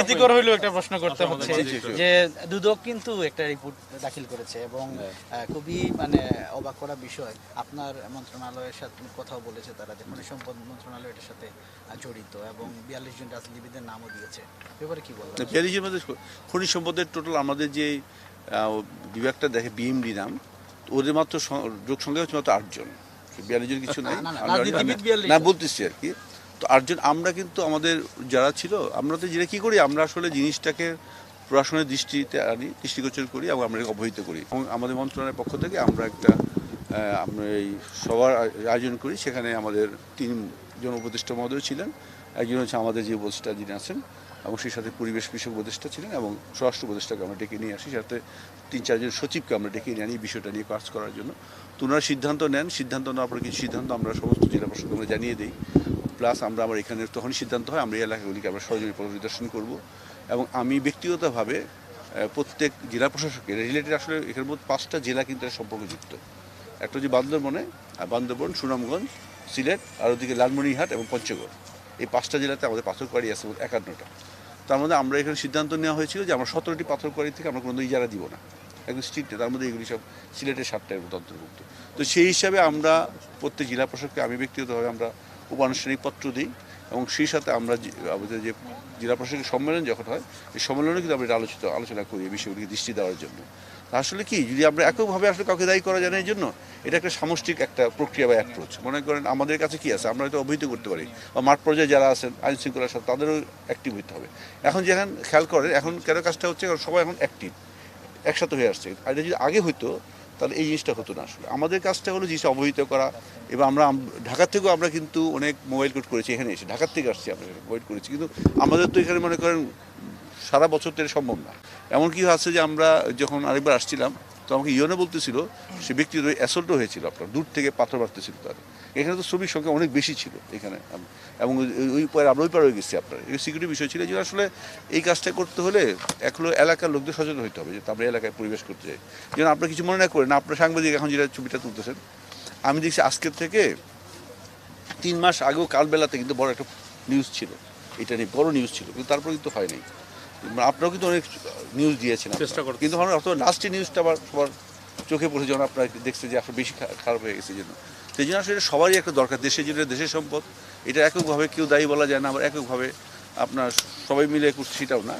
অপ্রীতিকর হইলেও একটা প্রশ্ন করতে হচ্ছে জি, জি। যে দুদক কিন্তু একটা রিপোর্ট দাখিল করেছে এবং হ্যাঁ। খুবই মানে অবাক করা বিষয়। আপনার মন্ত্রণালয়ের সাথে কথাও বলেছে তারা যে খনিজ সম্পদ মন্ত্রণালয় এটার সাথে জড়িত এবং বিয়াল্লিশ জন রাজনীতিবিদের নামও দিয়েছে। এবারে কি বলবেন? বিয়াল্লিশের মধ্যে খনিজ সম্পদের টোটাল আমাদের যে বিভাগটা দেখে বিএমডি নাম ওদের মাত্র যোগ সংখ্যা হচ্ছে মাত্র আটজন। বিয়াল্লিশ জন কিছু নাই। না, না, আমি- আমি- রাজনীতিবিদ 42 না বলতেছি আর কি। তো আটজন আমরা কিন্তু আমাদের যারা ছিল, আমরা তো যেটা কী করি, আমরা আসলে জিনিসটাকে প্রশাসনের দৃষ্টিতে আনি, দৃষ্টিগোচর করি এবং আমরা অবহিত করি। এবং আমাদের মন্ত্রণালয়ের পক্ষ থেকে আমরা একটা আমরা এই সবার আয়োজন করি, সেখানে আমাদের তিনজন উপদেষ্টা মহোদয় ছিলেন। একজন হচ্ছে আমাদের যে উপদেষ্টা যিনি আছেন, এবং সেই সাথে পরিবেশ বিষয়ক উপদেষ্টা ছিলেন, এবং স্বরাষ্ট্র উপদেষ্টাকে আমরা ডেকে নিয়ে আসি সাথে তিন চারজন সচিবকে আমরা ডেকে নিয়ে আনি বিষয়টা নিয়ে কাজ করার জন্য। তো ওনারা সিদ্ধান্ত নেন, সিদ্ধান্ত নেওয়ার পরে কিছু সিদ্ধান্ত আমরা সমস্ত জেলা প্রশাসনকে জানিয়ে দিই। প্লাস আমরা আমার এখানে তখনই সিদ্ধান্ত হয়, আমরা এই এলাকাগুলিকে আমরা সহযোগী পরিদর্শন করব এবং আমি ব্যক্তিগতভাবে প্রত্যেক জেলা প্রশাসকের রিলেটেড আসলে এখানে মধ্যে পাঁচটা জেলা কিন্তু এর সম্পর্কযুক্ত একটা হচ্ছে বান্দরবনে, আর বান্দরবন, সুনামগঞ্জ, সিলেট, আর ওদিকে লালমনিরহাট এবং পঞ্চগড়। এই পাঁচটা জেলাতে আমাদের পাথরকারি আছে একান্নটা। তার মধ্যে আমরা এখানে সিদ্ধান্ত নেওয়া হয়েছিল যে আমরা সতেরোটি পাথরকারি থেকে আমরা কোনো ইজারা দিব না। একদম স্ট্রিক্ট, তার মধ্যে এগুলি সব সিলেটের সাতটার মতো অন্তর্ভুক্ত। তো সেই হিসাবে আমরা প্রত্যেক জেলা প্রশাসককে, আমি ব্যক্তিগতভাবে আমরা উপানুষ্ঠানিক পত্র দিই এবং সেই সাথে আমরা আমাদের যে জেলা প্রশাসনিক সম্মেলন যখন হয়, এই সম্মেলনে কিন্তু আমরা আলোচিত আলোচনা করি এই বিষয়গুলিকে দৃষ্টি দেওয়ার জন্য। আসলে কি, যদি আমরা এককভাবে আসলে কাউকে দায়ী করা যায় না এই জন্য এটা একটা সামষ্টিক একটা প্রক্রিয়া বা অ্যাপ্রোচ মনে করেন আমাদের কাছে কি আছে, আমরা হয়তো অবহিত করতে পারি। বা মাঠ পর্যায়ে যারা আছেন আইন শৃঙ্খলার সাথে, তাদেরও অ্যাক্টিভ হতে হবে। এখন যেখান খেয়াল করেন, এখন কেন কাজটা হচ্ছে সবাই এখন অ্যাক্টিভ একসাথে হয়ে আসছে। আর এটা যদি আগে হতো তাহলে এই জিনিসটা হতো না আসলে। আমাদের কাজটা হলো জিনিসটা অবহিত করা এবং আমরা ঢাকার থেকেও আমরা কিন্তু অনেক মোবাইল কোর্ট করেছি, এখানে এসে ঢাকার থেকে আসছি আমরা মোবাইল করেছি। কিন্তু আমাদের তো এখানে মনে করেন সারা বছর তো সম্ভব না। এমন কি আছে যে আমরা যখন আরেকবার আসছিলাম তো আমাকে ইয়নে বলতেছিল, সে ব্যক্তির ওই অ্যাসল্টও হয়েছিল আপনার, দূর থেকে পাথর মারতেছিল তার। এখানে তো শ্রমিক সংখ্যা অনেক বেশি ছিল এখানে। এবং ওই- পরে, আমরা ওই পারে গেছি আপনার। এই সিকিউরিটি বিষয় ছিল যে আসলে এই কাজটা করতে হলে এক হলো এলাকার লোকদের সচেতন হতে হবে, যে আমরা এলাকায় পরিবেশ করতে চাই। যেন আপনারা কিছু মনে না করেন আপনার সাংবাদিক এখন যেটা ছবিটা তুলতেছেন, আমি দেখছি আজকের থেকে তিন মাস আগেও কালবেলাতে কিন্তু বড় একটা নিউজ ছিল। এটা নিয়ে বড় নিউজ ছিল, কিন্তু তারপরে কিন্তু হয় নাই। আপনারাও কিন্তু অনেক নিউজ দিয়েছেন। কিন্তু আমার অত লাস্টে নিউজটা আবার সবার চোখে পড়ে যখন আপনারা দেখছে যে আসলে বেশি খারাপ হয়ে গেছে জন্য। সেই জন্য আসলে সবারই একটা দরকার দেশের জন্য দেশের সম্পদ। এটা এককভাবে কেউ দায়ী বলা যায় না আবার এককভাবে আপনার সবাই মিলে সেটাও না।